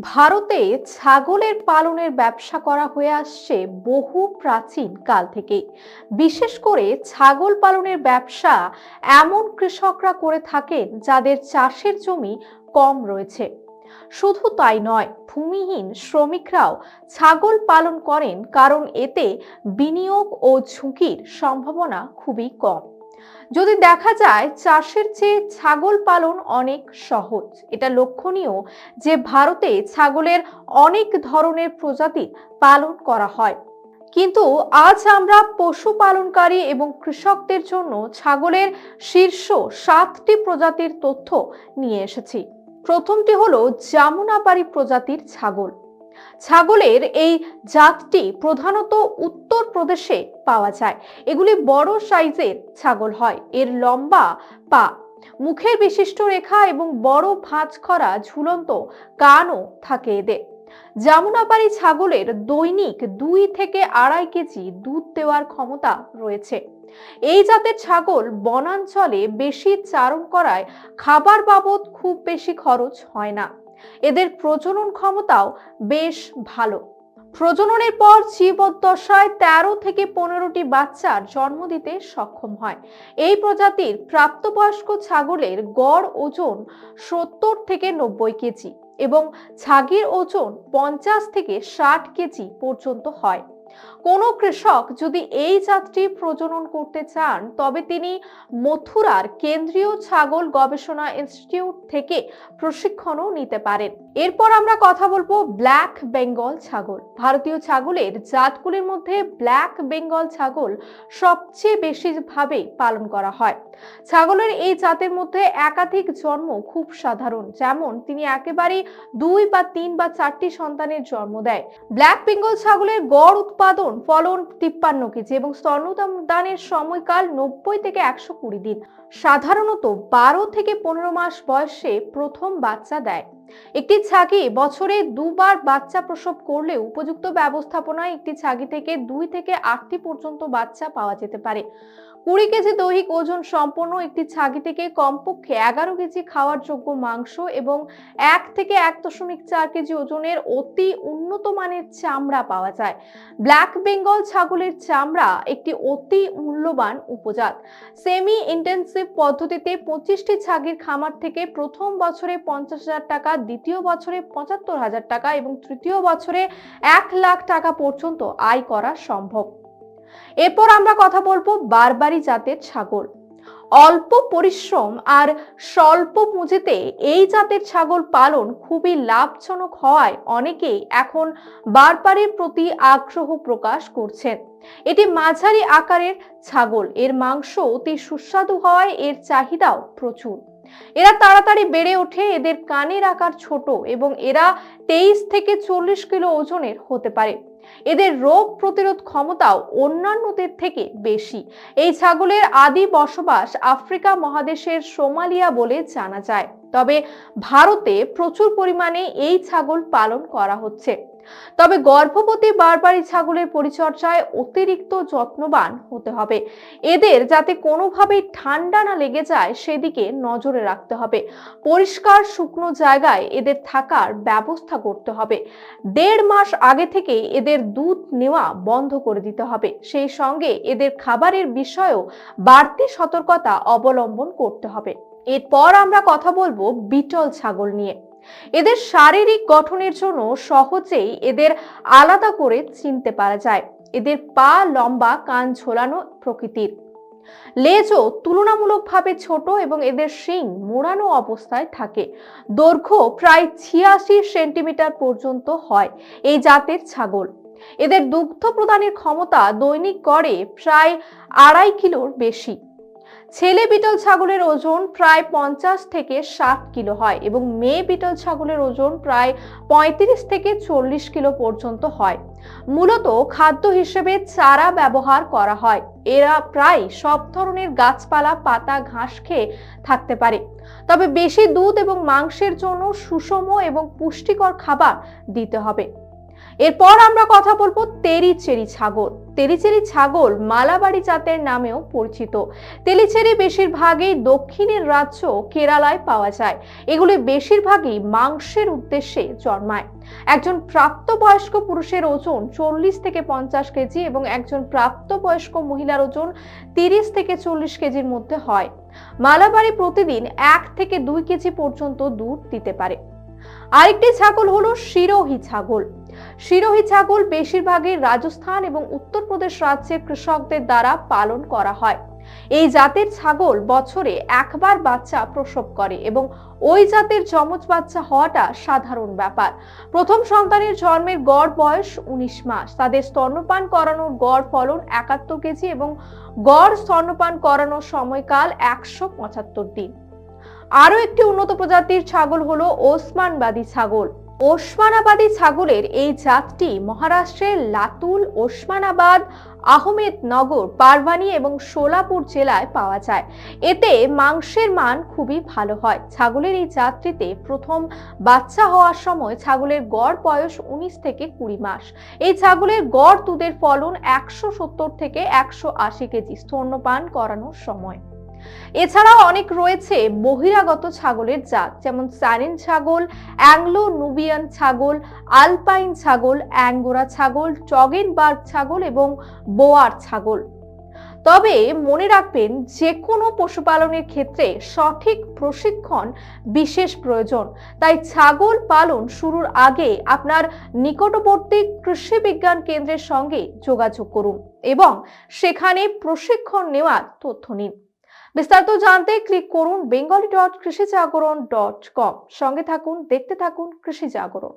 ভারতে ছাগলের পালনের ব্যবসা করা হয়ে আসছে বহু প্রাচীন কাল থেকেই। বিশেষ করে ছাগল পালনের ব্যবসা এমন কৃষকরা করে থাকেন যাদের চাষের জমি কম রয়েছে। শুধু তাই নয়, ভূমিহীন শ্রমিকরাও ছাগল পালন করেন কারণ এতে বিনিয়োগ ও ঝুঁকির সম্ভাবনা খুবই কম। যদি দেখা যায় চাষের চেয়ে ছাগল পালন অনেক সহজ, এটা লক্ষণীয় যে ভারতে ছাগলের অনেক ধরনের প্রজাতি পালন করা হয়। কিন্তু আজ আমরা পশুপালনকারী এবং কৃষকদের জন্য ছাগলের শীর্ষ সাতটি প্রজাতির তথ্য নিয়ে এসেছি। প্রথমটি হলো জামুনাপাড়ি প্রজাতির ছাগল। ছাগলের এই জাতটি প্রধানত উত্তর প্রদেশে পাওয়া যায়। এগুলি বড় সাইজের ছাগল হয়। এর লম্বা পা, মুখের বিশিষ্ট রেখা এবং বড় ভাঁজ করা ঝুলন্ত কানও থাকে এদের। জামুনাপাড়ি ছাগলের দৈনিক দুই থেকে আড়াই কেজি দুধ দেওয়ার ক্ষমতা রয়েছে। এই জাতের ছাগল বনাঞ্চলে বেশি চারণ করায় খাবার বাবদ খুব বেশি খরচ হয় না। এদের প্রজনন ক্ষমতাও বেশ ভালো। প্রজননের পর জীবদ্দশায় তেরো থেকে পনেরোটি বাচ্চার জন্ম দিতে সক্ষম হয়। এই প্রজাতির প্রাপ্তবয়স্ক ছাগলের গড় ওজন সত্তর থেকে নব্বই কেজি এবং ছাগির ওজন পঞ্চাশ থেকে ষাট কেজি পর্যন্ত হয়। কোনো কৃষক যদি এই জাতটি প্রজনন করতে চান, তবে তিনি মথুরার কেন্দ্রীয় ছাগল গবেষণা ইনস্টিটিউট থেকে প্রশিক্ষণও নিতে পারেন। এরপর আমরা কথা বলব ব্ল্যাক বেঙ্গল ছাগল। ভারতীয় ছাগলের জাতগুলির মধ্যে ব্ল্যাক বেঙ্গল ছাগল সবচেয়ে বেশি ভাবে পালন করা হয়। ছাগলের এই জাতের মধ্যে একাধিক জন্ম খুব সাধারণ, যেমন তিনি একেবারে দুই বা তিন বা চারটি সন্তানের জন্ম দেয়। ব্ল্যাক বেঙ্গল ছাগলের গড় উৎপাদন, ফলন তিপ্পান্ন কেজি এবং স্তন্যদানের সময়কাল নব্বই থেকে একশো কুড়ি দিন। সাধারণত বারো থেকে পনেরো মাস বয়সে প্রথম বাচ্চা দেয়। একটি ছাগি বছরে দুবার বাচ্চা প্রসব করলে উপযুক্ত ব্যবস্থাপনায় একটি ছাগি থেকে দুই থেকে আটটি পর্যন্ত বাচ্চা পাওয়া যেতে পারে। কুড়ি কেজি দৈহিক ওজন সম্পন্ন একটি ছাগি থেকে কমপক্ষে এগারো কেজি খাওয়ার যোগ্য মাংস এবং এক থেকে এক দশমিক চার কেজি ওজনের অতি উন্নত মানের চামড়া পাওয়া যায়। ব্ল্যাক বেঙ্গল ছাগলের চামড়া একটি অতি মূল্যবান উপজাত। সেমি ইন্টেন্সিভ পদ্ধতিতে পঁচিশটি ছাগির খামার থেকে প্রথম বছরে পঞ্চাশ হাজার টাকা দ্বিতীয় বছরে পঁচাত্তর হাজার টাকা এবং তৃতীয় বছরে এক লাখ টাকা পর্যন্ত আয় করা সম্ভব। এরপর আমরা কথা বলব বারবারি জাতের ছাগল। অল্প পরিশ্রম আর স্বল্প পুঁজিতে এই জাতের ছাগল পালন খুবই লাভজনক হওয়ায় অনেকেই এখন বারবারের প্রতি আগ্রহ প্রকাশ করছেন। এটি মাঝারি আকারের ছাগল। এর মাংস অতি সুস্বাদু হওয়ায় এর চাহিদাও প্রচুর। এরা তাড়াতাড়ি বেড়ে ওঠে, এদের কানের আকার ছোট এবং এরা তেইশ থেকে চল্লিশ কিলো ওজনের হতে পারে। এদের রোগ প্রতিরোধ ক্ষমতাও অন্যান্যদের থেকে বেশি। এই ছাগলের আদি বসবাস আফ্রিকা মহাদেশের সোমালিয়া বলে জানা যায়। তবে ভারতে প্রচুর পরিমাণে এই ছাগল পালন করা হচ্ছে। তবে গর্ভবতী বারবারি ছাগলের পরিচর্যায় অতিরিক্ত যত্নবান হতে হবে। এদের যাতে কোনোভাবেই ঠান্ডা না লেগে যায়, সেদিকে নজরে রাখতে হবে। পরিষ্কার শুকনো জায়গায় এদের থাকার ব্যবস্থা করতে হবে। দেড় মাস আগে থেকে এদের দুধ নেওয়া বন্ধ করে দিতে হবে। সেই সঙ্গে এদের খাবারের বিষয়েও বাড়তি সতর্কতা অবলম্বন করতে হবে। এরপর আমরা কথা বলব বিটল ছাগল নিয়ে। এদের শারীরিক গঠনের জন্য সহজেই এদের আলাদা করে চিনতে পারা যায়। এদের পা লম্বা, কান ঝোলানো প্রকৃতির। লেজও তুলনামূলকভাবে ছোট এবং এদের শিং মোড়ানো অবস্থায় থাকে। দৈর্ঘ্য প্রায় ছিয়াশি সেন্টিমিটার পর্যন্ত হয় এই জাতের ছাগল। এদের দুগ্ধ প্রদানের ক্ষমতা দৈনিক গড়ে প্রায় আড়াই কিলোর বেশি। ছেলে বিটল ছাগলের ওজন প্রায় পঞ্চাশ থেকে ষাট কিলো হয় এবং মেয়ে বিটল ছাগলের ওজন প্রায় পঁয়ত্রিশ থেকে চল্লিশ কিলো পর্যন্ত হয়। মূলত খাদ্য হিসেবে চারা ব্যবহার করা হয়। এরা প্রায় সব ধরনের গাছপালা, পাতা, ঘাস খেয়ে থাকতে পারে। তবে বেশি দুধ এবং মাংসের জন্য সুষম এবং পুষ্টিকর খাবার দিতে হবে। এরপর আমরা কথা বলব তেরিচেরি ছাগল। তেরিচেরি ছাগল মালাবাড়ি জাতের নামেও পরিচিত। তেলিচেরি বেশিরভাগই দক্ষিণের রাজ্য কেরালায় পাওয়া যায়। এগুলি বেশিরভাগই মাংসের উদ্দেশ্যে জন্মায়। একজন প্রাপ্তবয়স্ক পুরুষের ওজন চল্লিশ থেকে পঞ্চাশ কেজি এবং একজন প্রাপ্তবয়স্ক মহিলার ওজন তিরিশ থেকে চল্লিশ কেজির মধ্যে হয়। মালাবাড়ি প্রতিদিন এক থেকে দুই কেজি পর্যন্ত দুধ দিতে পারে। আরেকটি ছাগল হলো শিরোহী ছাগল। শিরোহী ছাগল বেশিরভাগই রাজস্থান এবং উত্তরপ্রদেশ রাজ্যের কৃষকদের দ্বারা পালন করা হয়। এই জাতের ছাগল বছরে একবার বাচ্চা প্রসব করে এবং ওই জাতের যমজ বাচ্চা হওয়াটা সাধারণ ব্যাপার। প্রথম সন্তানের জন্মের গড় বয়স উনিশ মাস। তাদের স্তন্যপান করানোর গড় ফলন একাত্তর কেজি এবং গড় স্তন্যপান করানোর সময়কাল একশো পঁচাত্তর দিন। আরও একটি উন্নত প্রজাতির ছাগল হলো ওসমানবাদী ছাগল। ওসমানাবাদী ছাগলের এই জাতটি মহারাষ্ট্রের লাতুল, ওসমানাবাদ, আহমেদনগর পারভানি এবং সোলাপুর জেলায় পাওয়া যায়। এতে মাংসের মান খুবই ভালো হয়। ছাগলের এই জাতটিতে প্রথম বাচ্চা হওয়ার সময় ছাগলের গড় বয়স উনিশ থেকে কুড়ি মাস। এই ছাগলের গড় দুধের ফলন একশো সত্তর থেকে একশো আশি কেজি স্তন্যপান করানোর সময়। এছাড়াও অনেক রয়েছে বহিরাগত ছাগলের জাত, যেমন স্যানিন ছাগল, অ্যাংলো নুবিয়ান ছাগল, আলপাইন ছাগল, অ্যাঙ্গোরা ছাগল, টগেনবার্গ ছাগল এবং বোয়ার ছাগল। তবে মনে রাখবেন যে কোনো পশুপালনের ক্ষেত্রে সঠিক প্রশিক্ষণ বিশেষ প্রয়োজন। তাই ছাগল পালন শুরুর আগে আপনার নিকটবর্তী কৃষি বিজ্ঞান কেন্দ্রের সঙ্গে যোগাযোগ করুন এবং সেখানে প্রশিক্ষণ নেওয়ার তথ্য নিন। বিস্তারিত জানতে ক্লিক করুন বেঙ্গলি ডট কৃষি জাগরণ ডট কম সঙ্গে থাকুন, দেখতে থাকুন কৃষি জাগরণ।